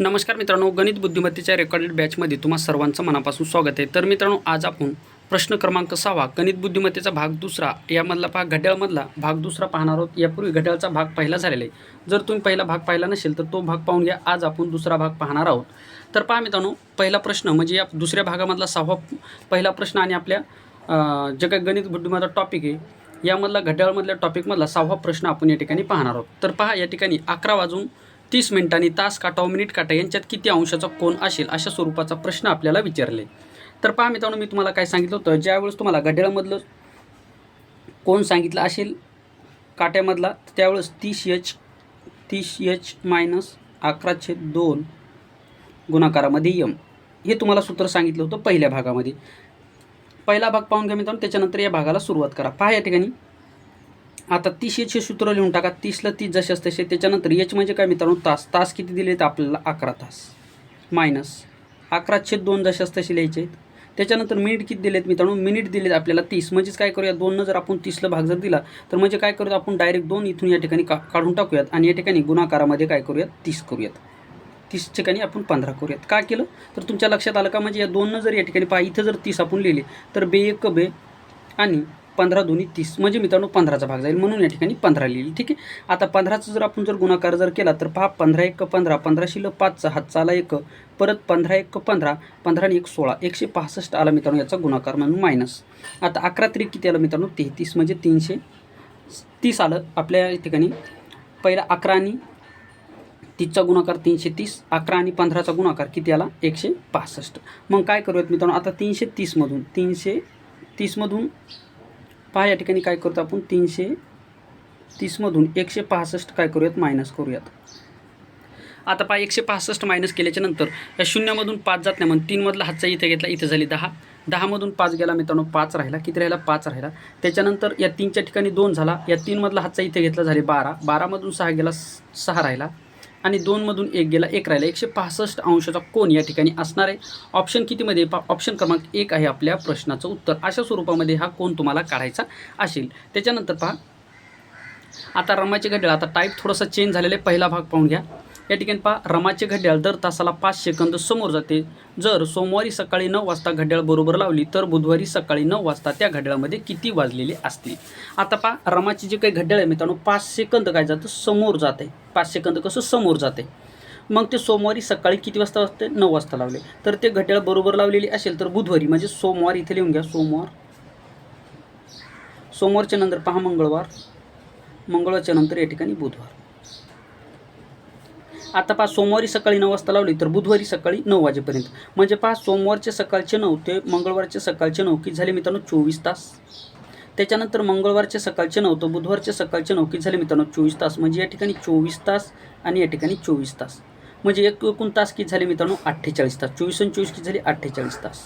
नमस्कार मित्रांनो गणित बुद्धिमत्तेच्या रेकॉर्डेड बॅचमध्ये तुम्हा सर्वांचं मनापासून स्वागत आहे. तर मित्रांनो आज आपण प्रश्न क्रमांक सहावा गणित बुद्धिमत्तेचा भाग दुसरा यामधला भाग घड्याळमधला भाग दुसरा पाहणार आहोत. यापूर्वी घड्याळचा भाग पहिला झालेला आहे. जर तुम्ही पहिला भाग पाहिला नसेल तर तो भाग पाहून घ्या. आज आपण दुसरा भाग पाहणार आहोत. तर पहा मित्रांनो पहिला प्रश्न म्हणजे या दुसऱ्या भागामधला सहावा पहिला प्रश्न आणि आपल्या जे काही गणित बुद्धिमत्ता टॉपिक आहे यामधला घड्याळमधल्या टॉपिकमधला सहावा प्रश्न आपण या ठिकाणी पाहणार आहोत. तर पहा या ठिकाणी अकरा वाजून तीस मिनिटांनी तास काटा मिनिट काटा यांच्यात किती अंशाचा कोण असेल अशा स्वरूपाचा प्रश्न आपल्याला विचारले. तर पहा मित्रांनो मी तुम्हाला काय सांगितलं होतं? ज्यावेळेस तुम्हाला घड्याळमधलं कोण सांगितलं असेल काट्यामधला त्यावेळेस तीस एच तीस एच मायनस अकराशे दोन गुणाकारामध्ये यम. हे तुम्हाला सूत्र सांगितलं होतं पहिल्या भागामध्ये. पहिला भाग पाहून घ्या मित्रांनो त्याच्यानंतर या भागाला सुरुवात करा. पहा या ठिकाणी. आता तीस एचचे सूत्र लिहून टाका. तीसला तीस जशाच तसे. त्याच्यानंतर एच म्हणजे काय मित्रांनो? तास. तास किती दिले आहेत आपल्याला? अकरा तास. मायनस अकराशे दोन जशाच तसे लिहायचे आहेत. त्याच्यानंतर मिनिट किती दिलेत मित्रांनो? मिनिट दिलेत आपल्याला तीस. म्हणजेच काय करूया? दोननं जर आपण तीसला भाग जर दिला तर म्हणजे काय करूयात? आपण डायरेक्ट दोन इथून या ठिकाणी का काढून टाकूयात. आणि या ठिकाणी गुणाकारामध्ये काय करूयात? तीस करूयात. तीस ठिकाणी आपण पंधरा करूयात. का केलं? तर तुमच्या लक्षात आलं का? म्हणजे या दोननं जर या ठिकाणी पहा इथं जर तीस आपण लिहिले तर बे एक बे आणि पंधरा दोन्ही तीस म्हणजे मित्रांनो पंधराचा भाग जाईल म्हणून या ठिकाणी पंधरा लिहिली ठीक आहे? आता पंधराचा जर आपण जर गुणाकार जर केला तर पहा पंधरा एक पंधरा पंधरा शिल्लक पाचचा हातचाला एक परत पंधरा एक पंधरा पंधरा आणि एक सोळा एकशे पासष्ट आला मित्रांनो याचा गुणाकार म्हणून मायनस आता अकरा तरी किती आलं मित्रांनो? तेहतीस म्हणजे तीनशे तीस आलं आपल्या या ठिकाणी. पहिला अकरा आणि तीसचा गुणाकार तीनशे तीस अकरा आणि पंधराचा गुणाकार किती आला? एकशे पासष्ट. मग काय करूयात मित्रांनो? आता तीनशे तीसमधून तीनशे तीसमधून पहा या ठिकाणी काय करतो आपण? तीनशे तीसमधून एकशे पासष्ट काय करूयात? मायनस करूयात. आता पहा एकशे पासष्ट मायनस केल्याच्यानंतर या शून्यामधून पाच जात नाही. म्हणून तीनमधला हातचा इथे घेतला इथे झाली दहा. दहामधून पाच गेला मित्रांनो पाच राहिला. किती राहिला? पाच राहिला. त्याच्यानंतर या तीनच्या ठिकाणी दोन झाला. या तीनमधला हातचा इथे घेतला झाले बारा. बारामधून सहा गेला स- सहा राहिला. आणि दोनमधून एक गेला एक राहिला. एकशे पासष्ट अंशाचा कोण या ठिकाणी असणार आहे. ऑप्शन कितीमध्ये? पा ऑप्शन क्रमांक एक आहे आपल्या प्रश्नाचं उत्तर. अशा स्वरूपामध्ये हा कोण तुम्हाला काढायचा असेल. त्याच्यानंतर पहा. आता रमाचे घड्याळ आता टाईप थोडासा चेंज झालेला आहे. पहिला भाग पाहून घ्या. या ठिकाणी पहा रमाचे घड्याळ दर तासाला पाच सेकंद समोर जाते. जर सोमवारी सकाळी नऊ वाजता घड्याळ बरोबर लावली तर बुधवारी सकाळी नऊ वाजता त्या घड्याळामध्ये किती वाजलेले असतील? आता पहा रमाचे जे काही घड्याळ आहे मित्रांनो पाच सेकंद काय जातं? समोर जाते. पाच सेकंद कसं? समोर जाते. मग ते सोमवारी सकाळी किती वाजता वाजते? नऊ वाजता लावले. तर ते घड्याळ बरोबर लावलेली असेल तर बुधवारी म्हणजे सोमवार इथे लिहून घ्या सोमवार. सोमवारच्या नंतर पहा मंगळवार. मंगळवारच्या नंतर या ठिकाणी बुधवार. आता पहा सोमवारी सकाळी नऊ वाजता लावली तर बुधवारी सकाळी नऊ वाजेपर्यंत. म्हणजे पहा सोमवारचे सकाळचे नऊ ते मंगळवारचे सकाळचे नऊ की झाले मित्रांनो चोवीस तास. त्याच्यानंतर मंगळवारचे सकाळचे नऊ तर बुधवारचे सकाळचे नऊ की झाले मित्रांनो चोवीस तास. म्हणजे या ठिकाणी चोवीस तास आणि या ठिकाणी चोवीस तास. म्हणजे एक एकूण तास की झाले मित्रांनो अठ्ठेचाळीस तास. चोवीस आणि चोवीस की झाले अठ्ठेचाळीस तास.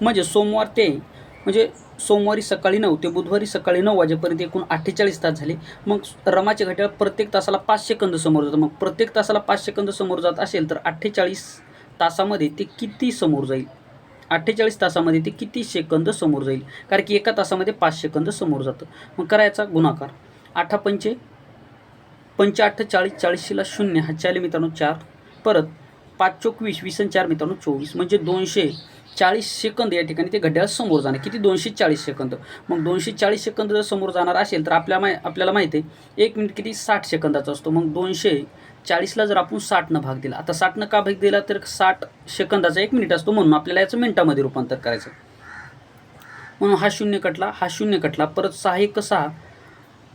म्हणजे सोमवार ते म्हणजे सोमवारी सकाळी नऊ ते बुधवारी सकाळी नऊ वाजेपर्यंत एकूण अठ्ठेचाळीस तास झाले. मग रमाचे घड्याळ प्रत्येक तासाला पाच सेकंद समोर जातं. मग प्रत्येक तासाला पाच सेकंद समोर जात असेल तर अठ्ठेचाळीस तासामध्ये ते किती समोर जाईल? अठ्ठेचाळीस तासामध्ये ते किती सेकंद समोर जाईल? कारण की एका तासामध्ये पाच सेकंद समोर जातं. मग करायचा गुणाकार. आठा पंचे पंचे अठ्ठ चाळीस चाळीसशेला शून्य हा चाले मित्रांनो चार. परत पाच चोवीस वीस आणि चार मित्रांनो चोवीस. म्हणजे दोनशे चाळीस सेकंद या ठिकाणी ते घड्याळ समोर जाणार. किती? दोनशे चाळीस सेकंद. मग दोनशे चाळीस सेकंद जर समोर जाणार असेल तर आपल्या माय आपल्याला माहिती आहे एक मिनिट किती? साठ सेकंदाचा असतो. मग दोनशे चाळीसला जर आपण साठनं भाग दिला आता साठनं का भाग दिला? तर साठ सेकंदाचा एक मिनिट असतो म्हणून आपल्याला याचं मिनिटामध्ये रूपांतर करायचं. म्हणून हा शून्य कटला हा शून्य कटला. परत सहा एक सहा.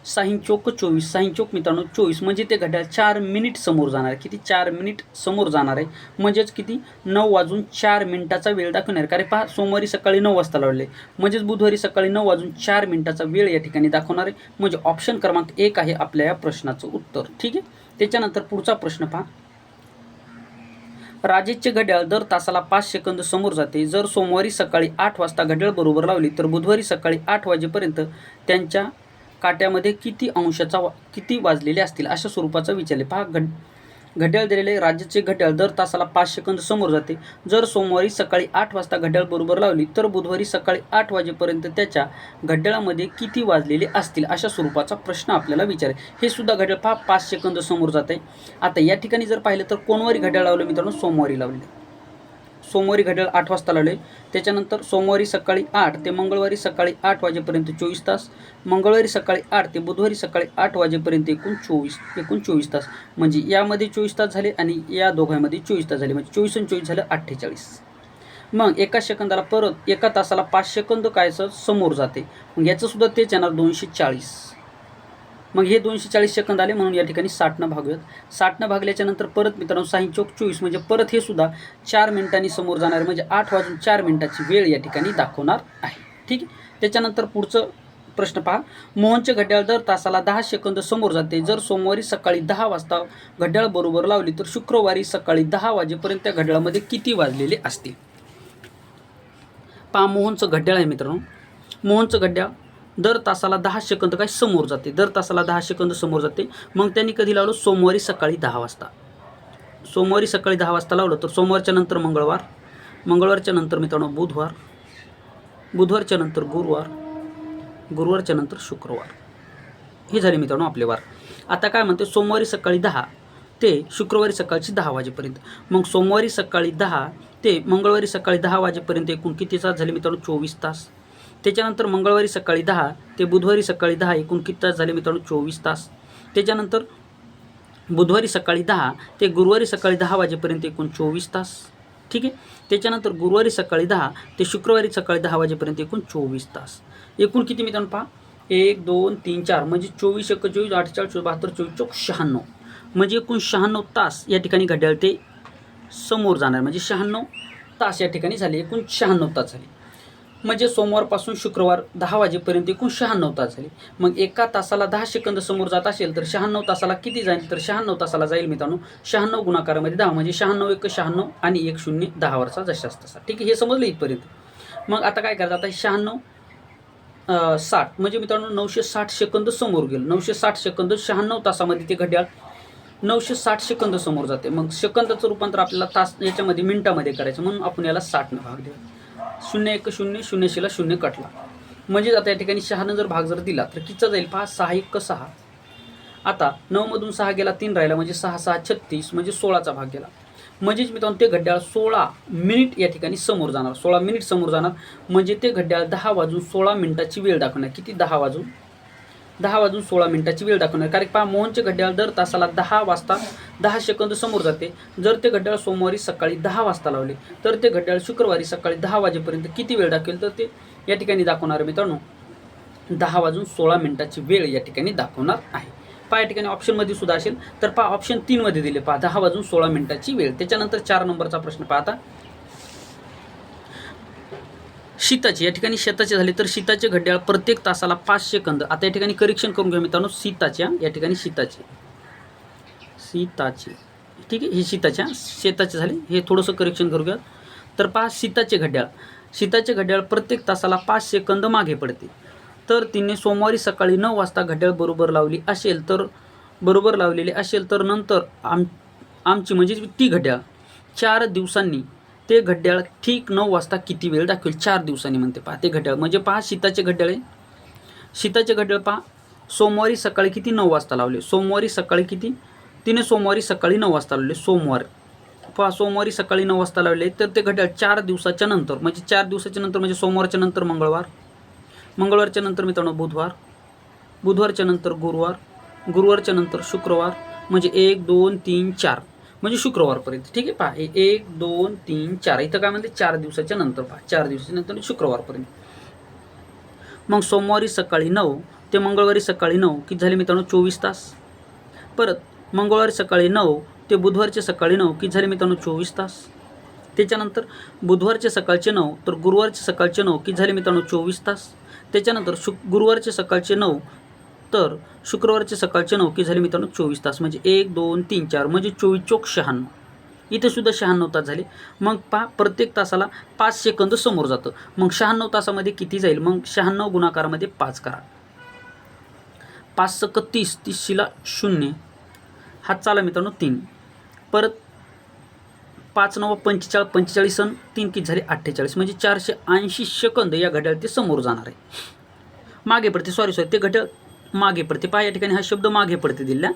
साहीन चौक चोवीस. साहीन चौक मित्रांनो चोवीस. म्हणजे ते घड्याळ चार मिनिट समोर जाणार. आहे किती? चार मिनिट समोर जाणार आहे. म्हणजेच किती? नऊ वाजून चार मिनिटाचा वेळ दाखवणार. आहे. कारण पहा सोमवारी सकाळी नऊ वाजता लावले म्हणजेच बुधवारी सकाळी नऊ वाजून चार मिनिटाचा वेळ या ठिकाणी दाखवणार आहे. म्हणजे ऑप्शन क्रमांक एक आहे आपल्या या प्रश्नाचं उत्तर. ठीक आहे? त्याच्यानंतर पुढचा प्रश्न पहा. राजेशचे घड्याळ दर तासाला पाच सेकंद समोर जाते. जर सोमवारी सकाळी आठ वाजता घड्याळ बरोबर लावली तर बुधवारी सकाळी आठ वाजेपर्यंत त्यांच्या काट्यामध्ये किती अंशाचा वा किती वाजलेले असतील अशा स्वरूपाचा विचारले. पहा घड घड्याळ दिलेले राज्याचे घड्याळ दर तासाला पाच सेकंद समोर जाते. जर सोमवारी सकाळी आठ वाजता घड्याळ बरोबर लावली तर बुधवारी सकाळी आठ वाजेपर्यंत त्याच्या घड्याळामध्ये किती वाजलेले असतील अशा स्वरूपाचा प्रश्न आपल्याला विचार. हे सुद्धा घड्याळ पहा पाच सेकंद समोर जाते आता या ठिकाणी जर पाहिलं तर कोणवारी घड्याळ लावलं मित्रांनो? सोमवारी लावले सोमवारी घड्याळ आठ वाजता लावले त्याच्यानंतर सोमवारी सकाळी आठ ते मंगळवारी सकाळी आठ वाजेपर्यंत चोवीस तास मंगळवारी सकाळी आठ ते बुधवारी सकाळी आठ वाजेपर्यंत एकूण चोवीस एकूण चोवीस तास. म्हणजे यामध्ये चोवीस तास झाले आणि या दोघांमध्ये चोवीस तास झाले. म्हणजे चोवीस आणि चोवीस झालं अठ्ठेचाळीस. मग एका सेकंदाला परत एका तासाला पाच सेकंद कायचं समोर जाते. मग याचंसुद्धा तेच येणार दोनशे चाळीस. मग हे दोनशे चाळीस सेकंद आले म्हणून या ठिकाणी साठनं भागूयात. साठनं भागल्याच्या नंतर परत मित्रांनो साईन चौक चोवीस म्हणजे परत हे सुद्धा चार मिनिटांनी समोर जाणार म्हणजे आठ वाजून चार मिनिटाची वेळ या ठिकाणी दाखवणार आहे. ठीक आहे? त्याच्यानंतर पुढचं प्रश्न पहा. मोहनचे घड्याळ दर तासाला दहा सेकंद समोर जाते. जर सोमवारी सकाळी दहा वाजता घड्याळ बरोबर लावली तर शुक्रवारी सकाळी दहा वाजेपर्यंत त्या घड्याळामध्ये किती वाजलेले असतील? पहा मोहनचं घड्याळ आहे मित्रांनो. मोहनचं घड्याळ दर तासाला दहा सेकंद काय समोर जाते. दर तासाला दहा सेकंद समोर जाते. मग त्यांनी कधी लावलं? सोमवारी सकाळी दहा वाजता. सोमवारी सकाळी दहा वाजता लावलं तर सोमवारच्या नंतर मंगळवार. मंगळवारच्या नंतर मित्रांनो बुधवार. बुधवारच्या नंतर गुरुवार. गुरुवारच्या नंतर शुक्रवार. हे झाले मित्रांनो आपले वार. आता काय म्हणते? सोमवारी सकाळी दहा ते शुक्रवारी सकाळची दहा वाजेपर्यंत. मग सोमवारी सकाळी दहा ते मंगळवारी सकाळी दहा वाजेपर्यंत एकूण किती तास झाले मित्रांनो? चोवीस तास. त्याच्यानंतर मंगळवारी सकाळी दहा ते बुधवारी सकाळी दहा एकूण किती तास झाले मित्रांनो? चोवीस तास. त्याच्यानंतर बुधवारी सकाळी दहा ते गुरुवारी सकाळी दहा वाजेपर्यंत एकूण चोवीस तास. ठीक आहे? त्याच्यानंतर गुरुवारी सकाळी दहा ते शुक्रवारी सकाळी दहा वाजेपर्यंत एकूण चोवीस तास. एकूण किती मित्रांनो पहा? एक दोन तीन चार म्हणजे चोवीस एक चोवीस अठ्ठेचाळीस चोवीस बहात्तर चोवीस चौक शहाण्णव. म्हणजे एकूण शहाण्णव तास या ठिकाणी घड्याळ ते समोर जाणार. म्हणजे शहाण्णव तास या ठिकाणी झाले. एकूण शहाण्णव तास झाले. म्हणजे सोमवारपासून शुक्रवार दहा वाजेपर्यंत एकूण शहाण्णव तास झाले. मग एका तासाला दहा सेकंद समोर जात असेल तर शहाण्णव तासाला किती जाईल? तर शहाण्णव तासाला जाईल मित्रांनो. शहाण्णव गुणाकारामध्ये दहा म्हणजे शहाण्णव एक शहाण्णव आणि एक शून्य दहावरचा जशाच तसा ठीक आहे हे समजलं इथपर्यंत. मग आता काय करायचं आता शहाण्णव साठ. म्हणजे मित्रांनो नऊशे साठ सेकंद समोर गेलं. नऊशे साठ सेकंद शहाण्णव तासामध्ये ते घड्याळ नऊशे साठ सेकंद समोर जाते. मग सेकंदाचं रूपांतर आपल्याला तास याच्यामध्ये मिनिटामध्ये करायचं. म्हणून आपण याला साठनं भाग देऊ शून्य एक शून्य शून्य शिला शून्य कटला. म्हणजेच आता या ठिकाणी शहानं जर भाग जर दिला तर कितचा जाईल पहा? सहा एक सहा. आता नऊमधून सहा गेला तीन राहिला म्हणजे सहा सहा छत्तीस म्हणजे सोळाचा भाग गेला. म्हणजेच मित्रांनो ते घड्याळ सोळा मिनिट या ठिकाणी समोर जाणार. सोळा मिनिट समोर जाणार. म्हणजे ते घड्याळ दहा वाजून सोळा मिनिटाची वेळ दाखवणार. किती? दहा वाजून? दहा वाजून सोळा मिनिटाची वेळ दाखवणार. कारण पहा मोहनचे घड्याळ दर तासाला दहा वाजता दहा सेकंद समोर जाते. जर ते घड्याळ सोमवारी सकाळी दहा वाजता लावले तर ते घड्याळ शुक्रवारी सकाळी दहा वाजेपर्यंत किती वेळ दाखवेल तर ते या ठिकाणी दाखवणार आहे मित्रांनो. दहा वाजून सोळा मिनिटाची वेळ या ठिकाणी दाखवणार आहे. पहा या ठिकाणी ऑप्शनमध्ये सुद्धा असेल. तर पहा ऑप्शन तीनमध्ये दिले पहा दहा वाजून सोळा मिनिटाची वेळ. त्याच्यानंतर चार नंबरचा प्रश्न पाहता शीताचे या ठिकाणी शेताचे झाले तर शीताचे घड्याळ प्रत्येक तासाला पाच सेकंद. आता या ठिकाणी करेक्शन करून घ्या मित्रांनो सीताच्या या ठिकाणी शीताचे. सीताचे. ठीक आहे हे शीताच्या शेताचे झाले. हे थोडंसं करेक्शन करू घ्या. तर पहा सीताचे घड्याळ. सीताचे घड्याळ प्रत्येक तासाला पाच सेकंद मागे पडते. तर तिने सोमवारी सकाळी नऊ वाजता घड्याळ बरोबर लावली असेल तर बरोबर लावलेली असेल तर नंतर आम आमची म्हणजे ती घड्याळ चार दिवसांनी ते घड्याळ ठीक नऊ वाजता किती वेळ दाखवेल? चार दिवसांनी म्हणते पहा ते घड्याळ. म्हणजे पहा शीताचे घड्याळ आहे. शीताचे घड्याळ पहा सोमवारी सकाळी किती नऊ वाजता लावले? सोमवारी सकाळी किती? तिने सोमवारी सकाळी नऊ वाजता लावले सोमवार. पहा सोमवारी सकाळी नऊ वाजता लावले तर ते घड्याळ चार दिवसाच्या नंतर म्हणजे चार दिवसाच्या नंतर म्हणजे सोमवारच्या नंतर मंगळवार. मंगळवारच्या नंतर मित्रांनो बुधवार. बुधवारच्या नंतर गुरुवार. गुरुवारच्या नंतर शुक्रवार. म्हणजे एक दोन तीन चार. म्हणजे शुक्रवारपर्यंत. ठीक आहे पहा एक दोन तीन चार. इथं काय म्हणते? चार दिवसाच्या नंतर पहा. चार दिवसाच्या नंतर म्हणजे शुक्रवारपर्यंत. मग सोमवारी सकाळी नऊ ते मंगळवारी सकाळी नऊ किती झाले मित्रांनो? चोवीस तास. परत मंगळवारी सकाळी नऊ ते बुधवारचे सकाळी नऊ किती झाले मित्रांनो? चोवीस तास. त्याच्यानंतर बुधवारचे सकाळचे नऊ तर गुरुवारचे सकाळचे नऊ किती झाले मित्रांनो? चोवीस तास. त्याच्यानंतर शुक गुरुवारचे सकाळचे नऊ तर शुक्रवारचे सकाळचे नऊ किती झाले मित्रांनो चोवीस तास म्हणजे एक दोन तीन चार म्हणजे चोवीस चोक शहाण्णव. इथे सुद्धा शहाण्णव तास झाले. मग पा प्रत्येक तासाला पाच सेकंद समोर जातं. मग शहाण्णव तासामध्ये किती जाईल? मग शहाण्णव गुणाकारामध्ये पाच करा. पाच सक तीस तीसशीला शून्य. हात चाला मित्रांनो तीन. परत पाच नऊ पंचेचाळीस पंचेचाळीस सण तीन किती झाले? अठ्ठेचाळीस म्हणजे चारशे ऐंशी सेकंद या घड्याळ ते समोर जाणार आहे. मागे पडते सॉरी सॉरी ते घड्याळ मागे पडते. पहा या ठिकाणी हा शब्द मागे पडते दिला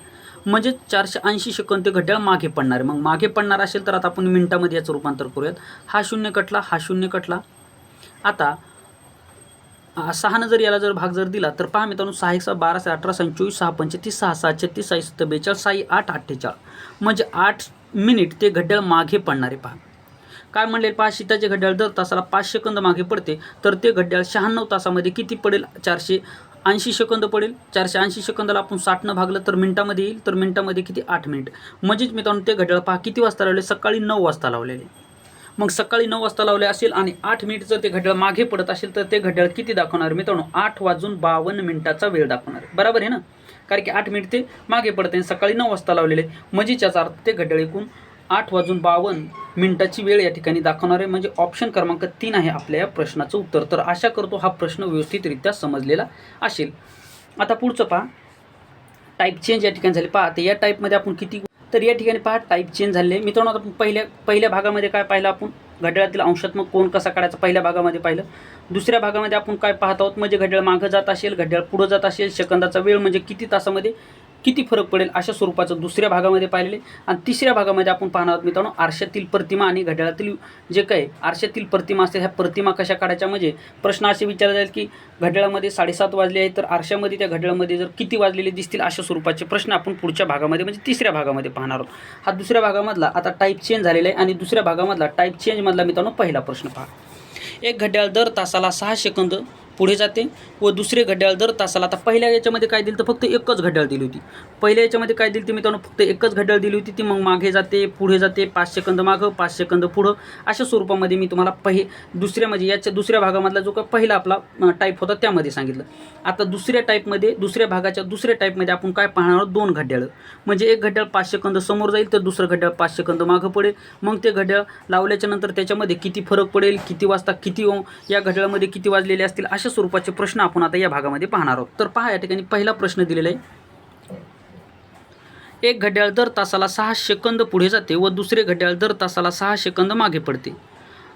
म्हणजे चारशे ऐंशी सेकंद ते घड्याळ मागे पडणार मग मागे पडणार असेल तर आता आपण मिनिटामध्ये याचं रूपांतर करूयात. हा शून्य कटला हा शून्य कटला. आता सहानं जर याला जर भाग जर दिला तर पहा मित्रांनो सहा एक सहा बारा सहा अठरा सहा चोवीस सहा पंचेतीस सहा सहा छत्तीस सहा सत्तर बेचाळीस साई आठ अठ्ठेचाळीस. म्हणजे आठ मिनिट ते घड्याळ मागे पडणारे पहा. काय म्हणले पहा शीताचे घड्याळ दर तासाला पाच सेकंद मागे पडते तर ते घड्याळ शहाण्णव तासामध्ये किती पडेल? चारशे ऐंशी सेकंद पडेल. चारशे ऐंशी सेकंदाला आपण साठनं भागलं तर मिनटामध्ये येईल. तर मिनटामध्ये किती? आठ मिनिट. म्हणजेच मित्रांनो ते घड्याळ पहा किती वाजता लावले? सकाळी नऊ वाजता लावलेले. मग सकाळी नऊ वाजता लावले असेल आणि आठ मिनिट जर ते घड्याळ मागे पडत असेल तर ते घड्याळ किती दाखवणार? मित्रांनो आठ वाजून बावन्न मिनिटाचा वेळ दाखवणार. बरोबर आहे ना? कारण की आठ मिनिट ते मागे पडते आणि सकाळी नऊ वाजता लावलेले. म्हणजे याचा अर्थ ते घड्याळ एकूण आठ वाजून बावन्न मिनिटाची वेळ या ठिकाणी दाखवणार आहे. म्हणजे ऑप्शन क्रमांक तीन आहे आपल्या या प्रश्नाचं उत्तर. तर आशा करतो हा प्रश्न व्यवस्थितरित्या समजलेला असेल. आता पुढचं पहा. टाईप चेंज या ठिकाणी झाले. पहा तर या टाईपमध्ये आपण किती तर या ठिकाणी पहा टाईप चेंज झाले. मित्रांनो आता आपण पहिल्या पहिल्या भागामध्ये काय पाहिलं आपण? घड्याळातील अंशात्मक कोण कसा काढायचा? पहिल्या भागामध्ये पाहिलं. दुसऱ्या भागामध्ये आपण काय पाहत आहोत? म्हणजे घड्याळ मागं जात असेल घड्याळ पुढं जात असेल. सेकंदाचा वेळ म्हणजे किती तासामध्ये? किती फरक पडेल अशा स्वरूपाचं दुसऱ्या भागामध्ये पाहिलेले. आणि तिसऱ्या भागामध्ये आपण पाहणार आहोत मित्रांनो आरशातील प्रतिमा आणि घड्याळातील जे काही आरशातील प्रतिमा असते ह्या प्रतिमा कशा काढायच्या म्हणजे प्रश्न असे विचारले जाईल की घड्याळामध्ये साडेसात वाजले आहे तर आरशामध्ये त्या घड्याळामध्ये जर किती वाजलेले दिसतील अशा स्वरूपाचे प्रश्न आपण पुढच्या भागामध्ये म्हणजे तिसऱ्या भागामध्ये पाहणार आहोत. हा दुसऱ्या भागामधला आता टाईप चेंज झालेला आहे आणि दुसऱ्या भागामधला टाईप चेंजमधला मित्रांनो पहिला प्रश्न पहा. एक घड्याळ दर तासाला सहा सेकंद पुढे जाते व दुसरे घड्याळ दर तासाला. आता पहिल्या याच्यामध्ये काय दिलं तर फक्त एकच घड्याळ दिली होती. पहिल्या याच्यामध्ये काय दिली ती मित्रांनो? फक्त एकच घड्याळ दिली होती. ती मग मागे जाते पुढे जाते पाच सेकंद मागं पाच सेकंद पुढं. अशा स्वरूपामध्ये मी तुम्हाला पहि दुसऱ्या म्हणजे याच्या दुसऱ्या भागामधला जो काय पहिला आपला टाईप होता त्यामध्ये सांगितलं. आता दुसऱ्या टाईपमध्ये दुसऱ्या भागाच्या दुसऱ्या टाईपमध्ये आपण काय पाहणार आहोत? दोन घड्याळं. म्हणजे एक घड्याळ पाच सेकंद समोर जाईल तर दुसरं घड्याळ पाच सेकंद मागं पडेल. मग ते घड्याळ लावल्याच्यानंतर त्याच्यामध्ये किती फरक पडेल? किती वाजता किती या घड्याळामध्ये किती वाजलेले असतील? अशा स्वरूपाचे प्रश्न आपण आता या भागामध्ये पाहणार आहोत. तर पहा या ठिकाणी पहिला प्रश्न दिलेला आहे. एक घड्याळ दर तासाला सहा सेकंद पुढे जाते व दुसरे घड्याळ दर तासाला सहा सेकंद मागे पडते.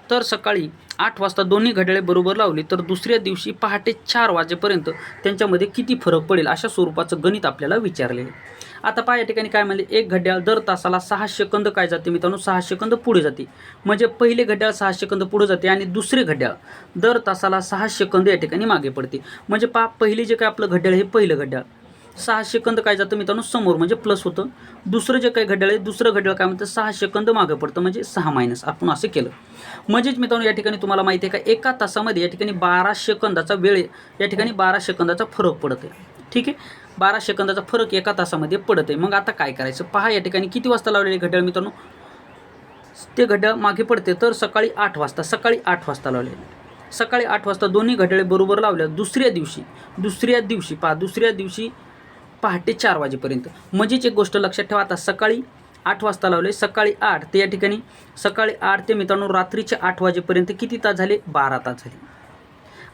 तर सकाळी आठ वाजता दोन्ही घड्याळे बरोबर लावली तर दुसऱ्या दिवशी पहाटे चार वाजेपर्यंत त्यांच्यामध्ये किती फरक पडेल अशा स्वरूपाचं गणित आपल्याला विचारले आहे. आता पहा या ठिकाणी काय म्हणले एक घड्याळ दर तासाला सहा सेकंद काय जाते मित्रांनो? सहा सेकंद पुढे जाते. म्हणजे पहिले घड्याळ सहा सेकंद पुढे जाते आणि दुसरे घड्याळ दर तासाला सहा सेकंद या ठिकाणी मागे पडते. म्हणजे पहा पहिले जे काय आपलं घड्याळ हे पहिलं घड्याळ. सहा सेकंद काय जातं मित्रांनो? समोर म्हणजे प्लस होतं. दुसरं जे काही घड्याळ आहे दुसरं घड्याळ काय म्हणतं? सहा सेकंद मागं पडतं म्हणजे सहा मायनस आपण असं केलं. म्हणजेच मित्रांनो या ठिकाणी तुम्हाला माहिती आहे का एका तासामध्ये या ठिकाणी बारा सेकंदाचा वेळ या ठिकाणी बारा सेकंदाचा फरक पडत आहे ठीक आहे? बारा सेकंदाचा फरक एका तासामध्ये पडत आहे मग आता काय करायचं? पहा या ठिकाणी किती वाजता लावलेले घड्याळ मित्रांनो? ते घड्याळ मागे पडते तर सकाळी आठ वाजता सकाळी आठ वाजता लावले सकाळी आठ वाजता दोन्ही घड्याळे बरोबर लावल्या दुसऱ्या दिवशी दुसऱ्या दिवशी पहा दुसऱ्या दिवशी पहाटे चार वाजेपर्यंत. म्हणजेच एक गोष्ट लक्षात ठेवा आता सकाळी आठ वाजता लावले सकाळी आठ ते या ठिकाणी सकाळी आठ ते मित्रांनो रात्रीचे आठ वाजेपर्यंत किती तास झाले? बारा तास झाले.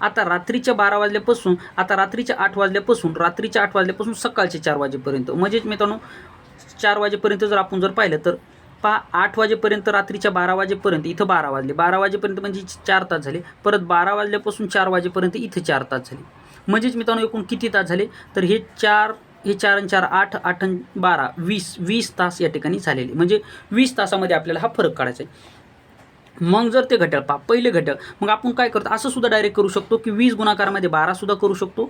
आता रात्रीच्या बारा वाजल्यापासून आता रात्रीच्या आठ वाजल्यापासून रात्रीच्या आठ वाजल्यापासून सकाळचे चार वाजेपर्यंत. म्हणजेच मित्रांनो चार वाजेपर्यंत जर आपण जर पाहिलं तर पहा आठ वाजेपर्यंत रात्रीच्या बारा वाजेपर्यंत इथं बारा वाजले. बारा वाजेपर्यंत म्हणजे चार तास झाले. परत बारा वाजल्यापासून चार वाजेपर्यंत इथं चार तास झाले. म्हणजेच मित्रांनो एकूण किती तास झाले? तर हे चार हे चार आणि चार आठ आठ बारा वीस वीस तास या ठिकाणी झालेले. म्हणजे वीस तासामध्ये आपल्याला हा फरक काढायचा आहे. मग जर ते घटक पा पहिले घटक मग आपण काय करतो? असं सुद्धा डायरेक्ट करू शकतो की वीस गुणाकारामध्ये बारा सुद्धा करू शकतो.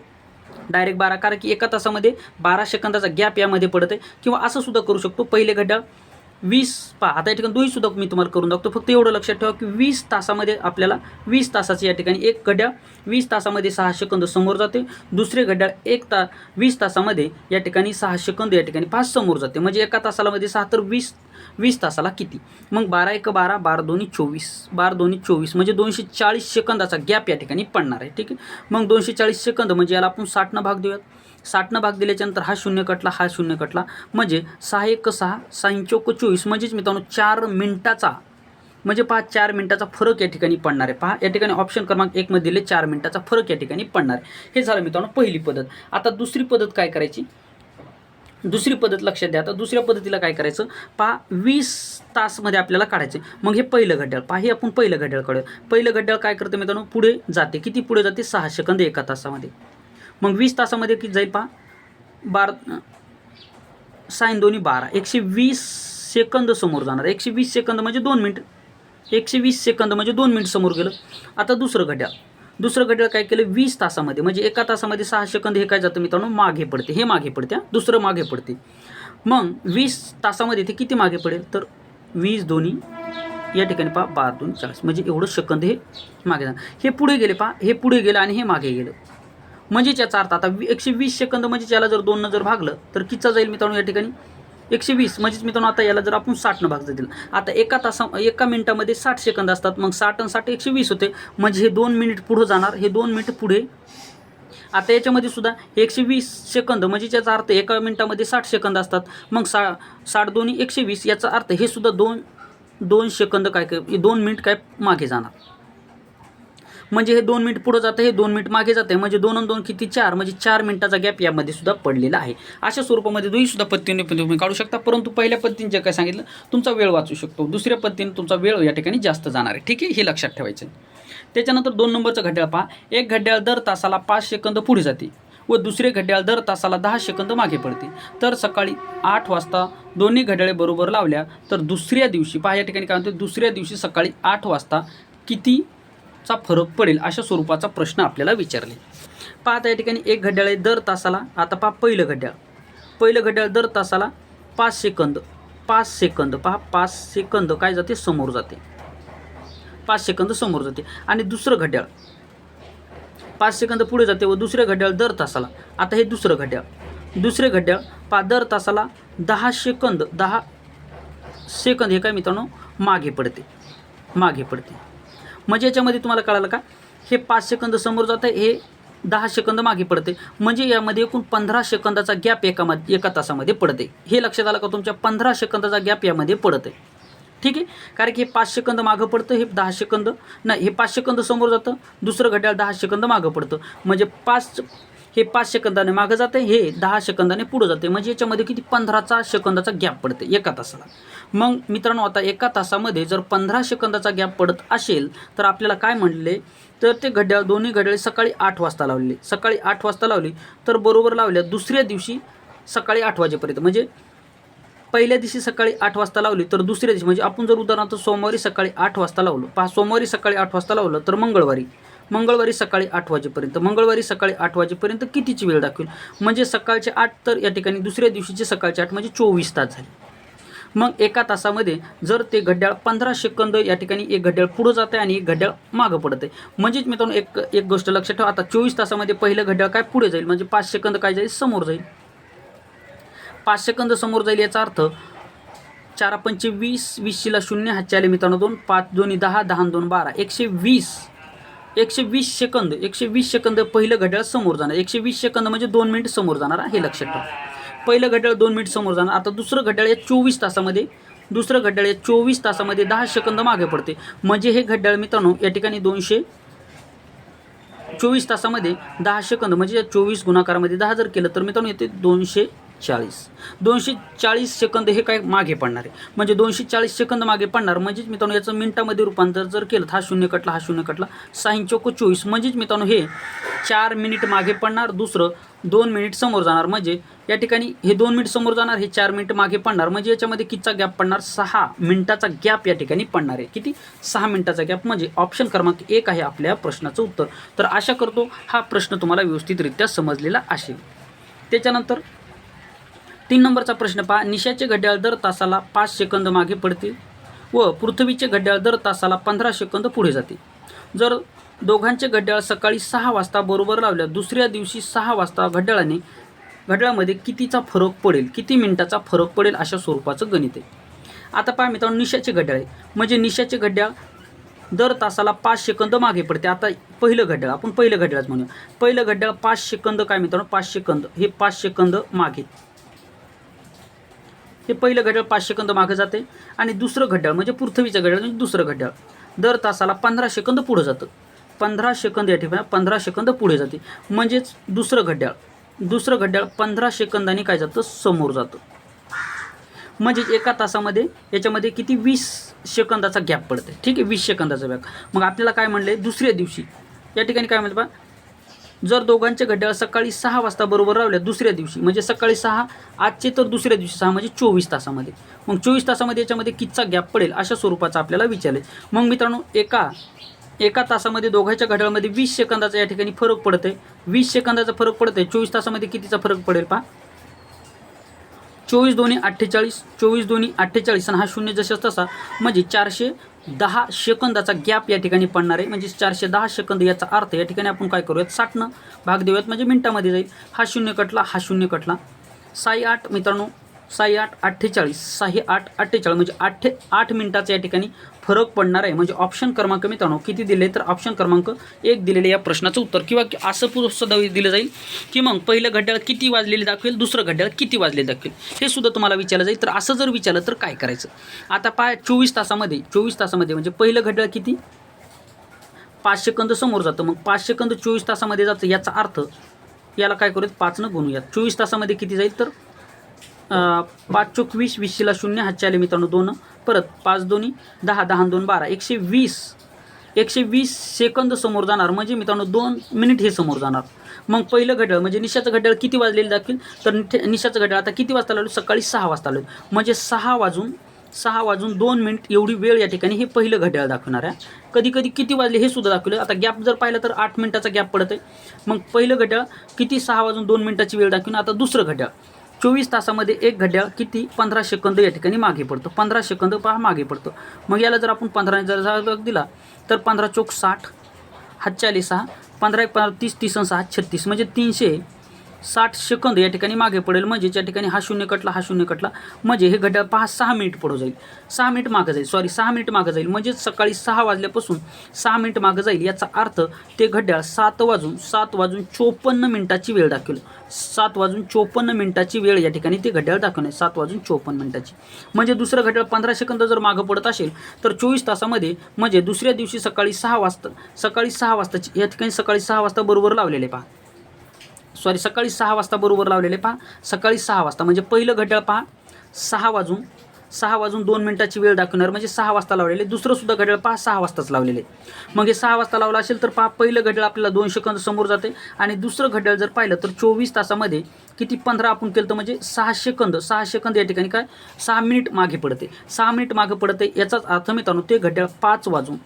डायरेक्ट बारा कारण की एका तासामध्ये बारा सेकंदाचा गॅप यामध्ये पडत आहे किंवा असं सुद्धा करू शकतो पहिले घटक वीस पहा आता या ठिकाणी दोन्ही सुद्धा मी तुम्हाला करून दाखवतो. फक्त एवढं लक्षात ठेवा की वीस तासामध्ये आपल्याला वीस तासाचे या ठिकाणी एक घड्याळ वीस तासामध्ये सहा सेकंद समोर जाते. दुसरे घड्याळ एक ता वीस तासामध्ये या ठिकाणी सहा सेकंद या ठिकाणी पाच समोर जाते. म्हणजे एका तासालामध्ये सहा तर वीस वीस तासाला किती? मग बारा एक बारा बारा दोन्ही चोवीस बारा दोन्ही चोवीस म्हणजे दोनशे चाळीस सेकंदाचा गॅप या ठिकाणी पडणार आहे. ठीक आहे? मग दोनशे चाळीस सेकंद म्हणजे याला आपण साठनं भाग देऊयात. साठनं भाग दिल्याच्यानंतर हा शून्य कटला हा शून्य कटला. म्हणजे सहा एक सहा सहा चौक चोवीस. म्हणजेच मित्रांनो चार मिनटाचा म्हणजे पहा चार मिनटाचा फरक या ठिकाणी पडणार आहे. पहा या ठिकाणी ऑप्शन क्रमांक एकमध्ये दिले चार मिनटाचा फरक या ठिकाणी पडणार आहे. हे झालं मित्रांनो पहिली पद्धत. आता दुसरी पद्धत काय करायची? दुसरी पद्धत लक्षात द्या. आता दुसऱ्या पद्धतीला काय करायचं? पहा वीस तासमध्ये आपल्याला काढायचे. मग हे पहिलं घड्याळ पहा हे आपण पहिलं घड्याळ काढूया. पहिलं घड्याळ काय करतं मित्रांनो? पुढे जाते. किती पुढे जाते? सहा सेकंद एका तासामध्ये. मग वीस तासामध्ये किती जाईल पहा? बारा साईन दोन्ही बारा. एकशे वीस सेकंद समोर जाणार. एकशे वीस सेकंद म्हणजे दोन मिनिट. एकशे वीस सेकंद म्हणजे दोन मिनिट समोर गेलं. आता दुसरं घड्याळ. दुसरं घड्याळ काय केलं? वीस तासामध्ये. म्हणजे एका तासामध्ये सहा सेकंद हे काय जातं मित्रांनो? मागे पडते. हे मागे पडते दुसरं मागे पडते. मग वीस तासामध्ये ते किती मागे पडेल? तर वीस दोन्ही. या ठिकाणी पहा बारा दोन चाळीस. म्हणजे एवढं सेकंद हे मागे जाणार. हे पुढे गेले पहा. हे पुढे गेलं आणि हे मागे गेलं. म्हणजे याचा अर्थ आता वी- एकशे वीस सेकंद म्हणजेच याला जर दोननं जर भागलं तर कितीचा जाईल मित्रांनो या ठिकाणी? एकशे वीस. म्हणजेच मित्रांनो आता याला जर आपण साठनं भाग दिलं. आता एका तासा एका मिनिटामध्ये साठ सेकंद असतात. मग साठ आणि साठ एकशे वीस होते. म्हणजे हे दोन मिनिट पुढं जाणार. हे दोन मिनिट पुढे. आता याच्यामध्ये सुद्धा एकशे वीस सेकंद म्हणजे याचा अर्थ एका मिनिटामध्ये साठ सेकंद असतात. मग सा साठ दोन्ही एकशे वीस याचा अर्थ हे सुद्धा दोन दोन सेकंद काय काय दोन मिनिट काय मागे जाणार. म्हणजे हे दोन मिनिट पुढं जातं हे दोन मिनिट मागे जाते म्हणजे दोन दोन किती चार? म्हणजे चार मिनिटाचा गॅप यामध्ये सुद्धा पडलेला आहे. अशा स्वरूपामध्ये दोन्ही सुद्धा पद्धतीने पण तुम्ही काढू शकता. परंतु पहिल्या पद्धतीने जे काय सांगितलं तुमचा वेळ वाचू शकतो. दुसऱ्या पद्धतीने तुमचा वेळ या ठिकाणी जास्त जाणार आहे. ठीक आहे? हे लक्षात ठेवायचं त्याच्यानंतर दोन नंबरचं घड्याळ पहा. एक घड्याळ दर तासाला पाच सेकंद पुढे जाते व दुसरे घड्याळ दर तासाला दहा सेकंद मागे पडते. तर सकाळी आठ वाजता दोन्ही घड्याळे बरोबर लावल्या तर दुसऱ्या दिवशी पहा या ठिकाणी काय म्हणते दुसऱ्या दिवशी सकाळी आठ वाजता किती चा फरक पडेल अशा स्वरूपाचा प्रश्न आपल्याला विचारले. पाहता या ठिकाणी एक घड्याळ आहे दर तासाला. आता पहा पहिलं घड्याळ. पहिलं घड्याळ दर तासाला पाच सेकंद. पाच सेकंद. पहा पाच सेकंद काय जाते? समोर जाते. पाच सेकंद समोर जाते. आणि दुसरं घड्याळ. पाच सेकंद पुढे जाते व दुसरे घड्याळ दर तासाला. आता हे दुसरं घड्याळ. दुसरे घड्याळ पा दर तासाला दहा सेकंद. दहा सेकंद हे काय मित्रांनो? मागे पडते. मागे पडते. म्हणजे याच्यामध्ये तुम्हाला कळालं का? हे पाच सेकंद समोर जातं हे दहा सेकंद मागे पडते. म्हणजे यामध्ये एकूण पंधरा सेकंदाचा गॅप एकामध्ये एका तासामध्ये पडते. हे लक्षात आलं का तुमच्या? पंधरा सेकंदाचा गॅप यामध्ये पडते. ठीक आहे? कारण की हे पाच सेकंद मागं पडतं हे दहा सेकंद. नाही हे पाच सेकंद समोर जातं दुसरं घड्याळ दहा सेकंद मागं पडतं. म्हणजे पाच हे पाच सेकंदाने मागं जाते हे दहा सेकंदाने पुढं जाते म्हणजे याच्यामध्ये किती? पंधराचा सेकंदाचा गॅप पडते एका तासाला. मग मित्रांनो आता एका तासामध्ये जर पंधरा सेकंदाचा गॅप पडत असेल तर आपल्याला काय म्हणले? तर ते घड्याळ दोन्ही घड्याळे सकाळी आठ वाजता लावले. सकाळी आठ वाजता लावली तर बरोबर लावल्या दुसऱ्या दिवशी सकाळी आठ वाजेपर्यंत. म्हणजे पहिल्या दिवशी सकाळी आठ वाजता लावली तर दुसऱ्या दिवशी. म्हणजे आपण जर उदाहरणार्थ सोमवारी सकाळी आठ वाजता लावलं पहा सोमवारी सकाळी आठ वाजता लावलं तर मंगळवारी. मंगळवारी सकाळी आठ वाजेपर्यंत मंगळवारी सकाळी आठ वाजेपर्यंत कितीची वेळ दाखवेल? म्हणजे सकाळचे आठ तर या ठिकाणी दुसऱ्या दिवशीचे सकाळचे आठ म्हणजे चोवीस तास झाले. मग एका तासामध्ये जर ते घड्याळ पंधरा सेकंद या ठिकाणी एक घड्याळ पुढं जात आहे आणि एक घड्याळ मागं पडत आहे. म्हणजेच मित्रांनो एक एक गोष्ट लक्षात ठेवा. आता चोवीस तासामध्ये पहिलं घड्याळ काय पुढे जाईल? म्हणजे पाच सेकंद काय जाईल? समोर जाईल. पाच सेकंद समोर जाईल याचा अर्थ चार पंचे वीस वीसशीला शून्य हातचे आले मित्रांनो दोन पाच दोन्ही दहा दहा दोन बारा. एकशे वीस एकशे वीस सेकंद एकशे वीस सेकंद पहिलं घड्याळ समोर जाणार. एकशे वीस सेकंद म्हणजे दोन मिनिट समोर जाणार हे लक्षात ठेवा. पहिलं घड्याळ दोन मिनिट समोर जाणार. आता दुसरं घड्याळ या चोवीस तासामध्ये दुसरं घड्याळ या चोवीस तासामध्ये दहा सेकंद मागे पडते. म्हणजे हे घड्याळ मित्रांनो या ठिकाणी दोनशे चोवीस तासामध्ये दहा सेकंद म्हणजे या चोवीस गुणाकारामध्ये दहा जर केलं तर मित्रांनो येते दोनशे चाळीस. दोनशे चाळीस सेकंद हे काय मागे पडणार आहे? म्हणजे दोनशे चाळीस सेकंद मागे पडणार म्हणजेच मित्रांनो याचं मिनिटामध्ये रूपांतर जर केलं तर हा शून्य कटला हा शून्य कटला साईन चौक चोवीस. म्हणजेच मित्रांनो हे चार मिनिट मागे पडणार दुसरं दोन मिनिट समोर जाणार. म्हणजे या ठिकाणी हे दोन मिनिट समोर जाणार हे चार मिनिट मागे पडणार. म्हणजे याच्यामध्ये कितीचा गॅप पडणार? सहा मिनिटाचा गॅप या ठिकाणी पडणार आहे. किती? सहा मिनिटाचा गॅप म्हणजे ऑप्शन क्रमांक एक आहे आपल्या प्रश्नाचं उत्तर. तर आशा करतो हा प्रश्न तुम्हाला व्यवस्थितरित्या समजलेला असेल. त्याच्यानंतर तीन नंबरचा प्रश्न पहा. निशाचे घड्याळ दर तासाला पाच सेकंद मागे पडतील व पृथ्वीचे घड्याळ दर तासाला पंधरा सेकंद पुढे जाते जर दोघांचे घड्याळ सकाळी सहा वाजता बरोबर लावल्या दुसऱ्या दिवशी सहा वाजता घड्याळाने घड्याळामध्ये कितीचा फरक पडेल किती मिनिटाचा फरक पडेल अशा स्वरूपाचं गणित आहे. आता पहा मित्रांनो निशाचे घड्याळ आहे. म्हणजे निशाचे घड्याळ दर तासाला पाच सेकंद मागे पडते. आता पहिलं घड्याळ आपण पहिलं घड्याळच म्हणूया. पहिलं घड्याळ पाच सेकंद काय मित्रांनो? पाच सेकंद. हे पाच सेकंद मागे. हे पहिलं घड्याळ पाच सेकंद मागं जाते आणि दुसरं घड्याळ म्हणजे पृथ्वीचं घड्याळ म्हणजे दुसरं घड्याळ. दर तासाला पंधरा सेकंद पुढं जातं. पंधरा सेकंद या ठिकाणी पंधरा सेकंद पुढे जाते. म्हणजेच दुसरं घड्याळ. दुसरं घड्याळ पंधरा सेकंदाने काय जातं? समोर जातं. म्हणजेच एका तासामध्ये याच्यामध्ये किती? वीस सेकंदाचा गॅप पडते. ठीक आहे? वीस सेकंदाचा गॅप. मग आपल्याला काय म्हणले? दुसऱ्या दिवशी. या ठिकाणी काय म्हणते बा जर दोघांचे घड्याळ सकाळी सहा वाजता बरोबर रावल्या दुसऱ्या दिवशी म्हणजे सकाळी सहा आजचे तर दुसऱ्या दिवशी सहा म्हणजे चोवीस तासामध्ये. मग चोवीस तासामध्ये याच्यामध्ये कितचा गॅप पडेल अशा स्वरूपाचा आपल्याला विचारले मग मित्रांनो एका एका तासामध्ये दोघांच्या घड्याळमध्ये वीस सेकंदाचा या ठिकाणी फरक पडत आहे वीस सेकंदाचा फरक पडत आहे चोवीस तासामध्ये कितीचा फरक पडेल पहा. चोवीस दोन्ही अठ्ठेचाळीस चोवीस दोन्ही अठ्ठेचाळीस आणि हा शून्य जशाच तसा म्हणजे चारशे दहा सेकंदाचा गॅप या ठिकाणी पडणार आहे. म्हणजे चारशे दहा सेकंद याचा अर्थ या ठिकाणी आपण काय करूयात? साठनं भाग देऊयात. म्हणजे मिनटामध्ये जाईल. हा शून्य कटला हा शून्य कटला. साई आठ मित्रांनो. साई आठ अठ्ठेचाळीस. साही आठ अठ्ठेचाळीस. म्हणजे आठ आठ मिनटाचा या ठिकाणी फरक पडणार आहे. म्हणजे ऑप्शन क्रमांक मित्रांनो किती दिले तर ऑप्शन क्रमांक एक दिलेले या प्रश्नाचं उत्तर किंवा असं पुढं दिलं जाईल की मग पहिलं घड्याळ किती वाजलेले दाखवेल दुसरं घड्याळ किती वाजलेले दाखवेल हे सुद्धा तुम्हाला विचारलं जाईल. तर असं जर विचारलं तर काय करायचं? आता पा चोवीस तासामध्ये चोवीस तासामध्ये म्हणजे पहिलं घड्याळ किती? पाच सेकंद समोर जातं. मग पाच सेकंद चोवीस तासामध्ये जातं याचा अर्थ याला काय करूयात? पाचनं गुणूयात. चोवीस तासामध्ये किती जाईल तर? पाच चोक वीस वीसशेला शून्य हातचे आले मित्रांनो दोन. परत पाच दोन्ही दहा दहा दोन बारा. एकशे वीस एकशे वीस सेकंद समोर जाणार. म्हणजे मित्रांनो दोन मिनिट हे समोर जाणार. मग पहिलं घड्याळ म्हणजे निशाचं घड्याळ किती वाजलेलं दाखवेल? तर निशाचं घड्याळ आता किती वाजता लागलो? सकाळी सहा वाजता लावलं म्हणजे सहा वाजून सहा वाजून दोन मिनिट एवढी वेळ या ठिकाणी हे पहिलं घड्याळ दाखवणार आहे. कधी कधी किती वाजले हे सुद्धा दाखवलं. आता गॅप जर पाहिलं तर आठ मिनिटाचा गॅप पडत आहे मग पहिलं घड्याळ किती सहा वाजून दोन मिनिटाची वेळ दाखवून आता दुसरं घड्याळ. चोवीस तासामध्ये एक घड्याळ किती? पंधरा सेकंद या ठिकाणी मागे पडतो. पंधरा सेकंद पहा मागे पडतो. मग याला जर आपण पंधराने जर दिला तर पंधरा चोक साठ हातचाळीस सहा पंधरा एक पंधरा तीस तीस सहा छत्तीस. म्हणजे तीनशे साठ सेकंद या ठिकाणी मागे पडेल. म्हणजे या ठिकाणी हा शून्य कटला हा शून्य कटला म्हणजे हे घड्याळ पहा सहा मिनिट पुढं जाईल. सहा मिनिट मागं जाईल. सॉरी सहा मिनिट मागं जाईल. म्हणजे सकाळी सहा वाजल्यापासून सहा मिनिट मागं जाईल. याचा अर्थ ते घड्याळ सात वाजून सात वाजून चोपन्न मिनिटाची वेळ दाखवेल. सात वाजून चोपन्न मिनिटाची वेळ या ठिकाणी ते घड्याळ दाखवणे सात वाजून चोपन्न मिनिटाची. म्हणजे दुसरं घड्याळ पंधरा सेकंद जर मागं पडत असेल तर चोवीस तासामध्ये म्हणजे दुसऱ्या दिवशी सकाळी सहा वाजता सकाळी सहा वाजताची या ठिकाणी सकाळी सहा वाजता बरोबर लावलेले पहा. सॉरी सकाळी सहा वाजता बरोबर लावलेले पहा. सकाळी सहा वाजता म्हणजे पहिलं घड्याळ पहा. सहा वाजून सहा वाजून दोन मिनिटाची वेळ दाखवणार म्हणजे सहा वाजता लावलेले. दुसरं सुद्धा घड्याळ पहा सहा वाजताच लावलेले. मग हे सहा वाजता लावलं असेल तर पहा पहिलं घड्याळ आपल्याला दोन सेकंद समोर जाते. आणि दुसरं घड्याळ जर पाहिलं तर चोवीस तासामध्ये किती पंधरा आपण केलं तर म्हणजे सहा सेकंद सहा सेकंद या ठिकाणी काय? सहा मिनिट मागे पडते. सहा मिनिट मागे पडते याचाच अर्थ मित्रांनो ते घड्याळ पाच वाजून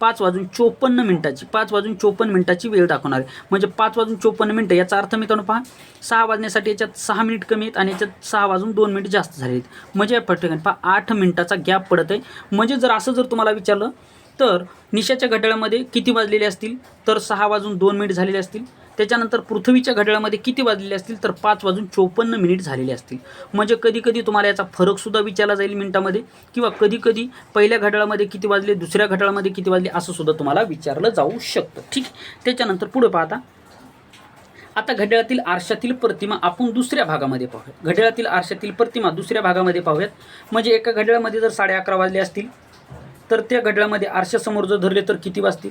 पाच वाजून चोपन्न मिनिटाची पाच वाजून चोपन्न मिनिटाची वेळ दाखवणार आहे. म्हणजे पाच वाजून चोपन्न मिनिटं याचा अर्थ मित्रांनो पहा सहा वाजण्यासाठी याच्यात सहा मिनिट कमी आहेत आणि याच्यात सहा वाजून दोन मिनिट जास्त झाले आहेत. म्हणजे या ठिकाणी पहा आठ मिनिटाचा गॅप पडत आहे. म्हणजे जर असं जर तुम्हाला विचारलं तर निशाच्या घड्याळामध्ये किती वाजलेले असतील? तर सहा वाजून दोन मिनिट झालेले असतील. त्याच्यानंतर पृथ्वीच्या घड्याळामध्ये किती वाजलेले असतील तर पाच वाजून चोपन्न मिनिट झालेले असतील. म्हणजे कधी कधी तुम्हाला याचा फरकसुद्धा विचारला जाईल मिनिटामध्ये किंवा कधी कधी पहिल्या घड्याळामध्ये किती वाजले दुसऱ्या घड्याळामध्ये किती वाजले असं सुद्धा तुम्हाला विचारलं जाऊ शकतं. ठीक त्याच्यानंतर पुढे पाहता. आता घड्याळातील आरशातील प्रतिमा आपण दुसऱ्या भागामध्ये पाहूयात घड्याळातील आरशातील प्रतिमा दुसऱ्या भागामध्ये पाहूयात. म्हणजे एका घड्याळामध्ये जर साडे अकरा वाजले असतील तर त्या घड्याळामध्ये आरशासमोर जर धरले तर किती वाजतील?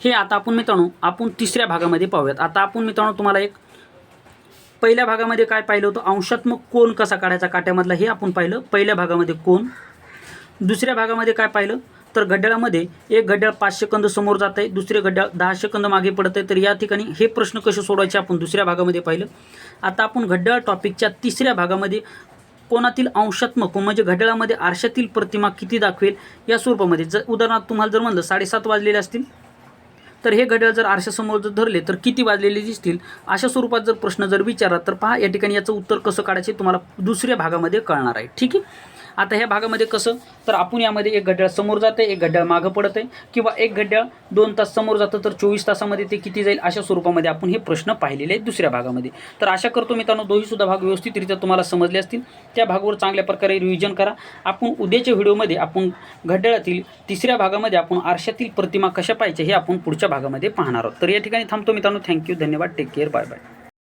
हे आता आपण मित्रांनो आपण तिसऱ्या भागामध्ये पाहूयात. आता आपण मित्रांनो तुम्हाला एक पहिल्या भागामध्ये काय पाहिलं होतं? अंशात्मक कोण कसा काढायचा काट्यामधला हे आपण पाहिलं. पहिल्या भागामध्ये कोण दुसऱ्या भागामध्ये काय पाहिलं? तर घड्याळामध्ये एक घड्याळ पाच सेकंद समोर जात आहे दुसरे घड्याळ दहा सेकंद मागे पडत आहे. तर या ठिकाणी हे प्रश्न कसे सोडवायचे आपण दुसऱ्या भागामध्ये पाहिलं. आता आपण घड्याळ टॉपिकच्या तिसऱ्या भागामध्ये कोणातील अंशात्मक म्हणजे घड्याळामध्ये आरशातील प्रतिमा किती दाखवेल या स्वरूपामध्ये. जर उदाहरणार्थ तुम्हाला जर म्हणलं साडेसात वाजलेले असतील. तर हे घड्याळ जर आरशासमोर जर धरले तर किती वाजलेले दिसतील? अशा स्वरूपात जर प्रश्न जर विचारला तर पहा या ठिकाणी याचं उत्तर कसं काढायचे तुम्हाला दुसऱ्या भागामध्ये कळणार आहे. ठीक आहे? आता ह्या भागामध्ये कसं? तर आपण यामध्ये एक घड्याळ समोर जाते एक घड्याळ मागं पडत आहे. किंवा एक घड्याळ दोन तास समोर जातं तर चोवीस तासामध्ये ते किती जाईल? अशा स्वरूपामध्ये आपण हे प्रश्न पाहिलेले आहेत दुसऱ्या भागामध्ये. तर आशा करतो मित्रांनो दोन्हीसुद्धा भाग व्यवस्थितरित्या तुम्हाला समजले असतील. त्या भागावर चांगल्या प्रकारे रिव्हिजन करा. आपण उद्याच्या व्हिडिओमध्ये आपण घड्याळातील तिसऱ्या भागामध्ये आपण आरशातील प्रतिमा कशा पाहिजे हे आपण पुढच्या भागामध्ये पाहणार आहोत. तर या ठिकाणी थांबतो मित्रांनो. थँक्यू धन्यवाद. Take care bye bye